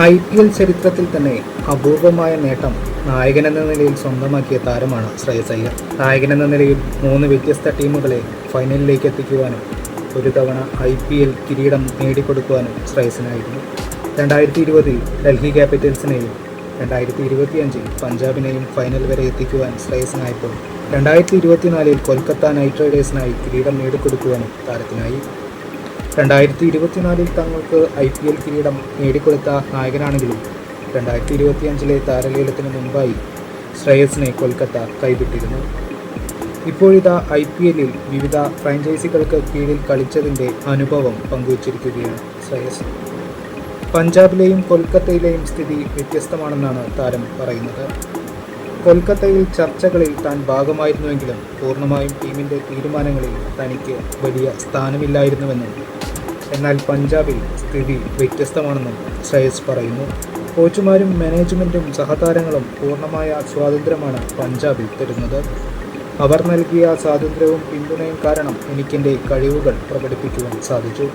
I P L ചരിത്രത്തിൽ തന്നെ അപൂർവമായ നേട്ടം നായകൻ എന്ന നിലയിൽ സ്വന്തമാക്കിയ താരമാണ് ശ്രേയസ് അയ്യർ. നായകൻ എന്ന നിലയിൽ മൂന്ന് വ്യത്യസ്ത ടീമുകളെ ഫൈനലിലേക്ക് എത്തിക്കുവാനും ഒരു തവണ ഐ പി എൽ കിരീടം നേടിക്കൊടുക്കുവാനും ശ്രേയസിനായിരുന്നു രണ്ടായിരത്തി ഇരുപതിൽ ഡൽഹി ക്യാപിറ്റൽസിനെയും രണ്ടായിരത്തി ഇരുപത്തിയഞ്ചിൽ പഞ്ചാബിനെയും ഫൈനൽ വരെ എത്തിക്കുവാൻ ശ്രേയസിനായപ്പോൾ രണ്ടായിരത്തി ഇരുപത്തിനാലിൽ കൊൽക്കത്ത നൈറ്റ് റൈഡേഴ്സിനായി കിരീടം നേടിക്കൊടുക്കുവാനും താരത്തിനായി. രണ്ടായിരത്തി ഇരുപത്തിനാലിൽ തങ്ങൾക്ക് ഐ പി എൽ കിരീടം നേടിക്കൊടുത്ത നായകനാണെങ്കിലും രണ്ടായിരത്തി ഇരുപത്തിയഞ്ചിലെ താരലീലത്തിന് മുമ്പായി ശ്രേയസിനെ കൊൽക്കത്ത കൈവിട്ടിരുന്നു. ഇപ്പോഴിതാ ഐ പി എല്ലിൽ വിവിധ ഫ്രാഞ്ചൈസികൾക്ക് കീഴിൽ കളിച്ചതിന്റെ അനുഭവം പങ്കുവച്ചിരിക്കുകയാണ് ശ്രേയസ്. പഞ്ചാബിലെയും കൊൽക്കത്തയിലെയും സ്ഥിതി വ്യത്യസ്തമാണെന്നാണ് താരം പറയുന്നത്. കൊൽക്കത്തയിൽ ചർച്ചകളിൽ താൻ ഭാഗമായിരുന്നുവെങ്കിലും പൂർണമായും ടീമിന്റെ തീരുമാനങ്ങളിൽ തനിക്ക് വലിയ സ്ഥാനമില്ലായിരുന്നുവെന്നും എന്നാൽ പഞ്ചാബിൽ സ്ഥിതി വ്യത്യസ്തമാണെന്നും ശ്രേയസ് പറയുന്നു. കോച്ചുമാരും മാനേജ്മെന്റും സഹതാരങ്ങളും പൂർണമായ സ്വാതന്ത്ര്യമാണ് പഞ്ചാബിൽ തരുന്നത്. അവർ നൽകിയ സ്വാതന്ത്ര്യവും പിന്തുണയും കാരണം എനിക്കെന്റെ കഴിവുകൾ പ്രകടിപ്പിക്കുവാൻ സാധിച്ചു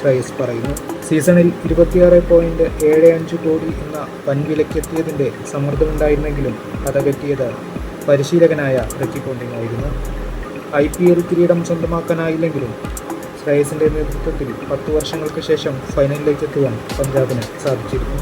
ശ്രേയസ് പറയുന്നു. സീസണിൽ ഇരുപത്തിയാറ് പോയിന്റ് ഏഴ് അഞ്ച് കോടി എന്ന വൻവിലക്കെത്തിയതിന്റെ സമ്മർദ്ദമുണ്ടായിരുന്നെങ്കിലും കഥകെട്ടിയത് പരിശീലകനായ റിക്കി പോണ്ടിംഗ് ആയിരുന്നു. ഐ പി എൽ കിരീടം സ്വന്തമാക്കാനായില്ലെങ്കിലും ശ്രേയസിന്റെ നേതൃത്വത്തിൽ പത്തു വർഷങ്ങൾക്ക് ശേഷം ഫൈനലിലേക്ക് എത്തുവാൻ പഞ്ചാബിന് സാധിച്ചിരുന്നു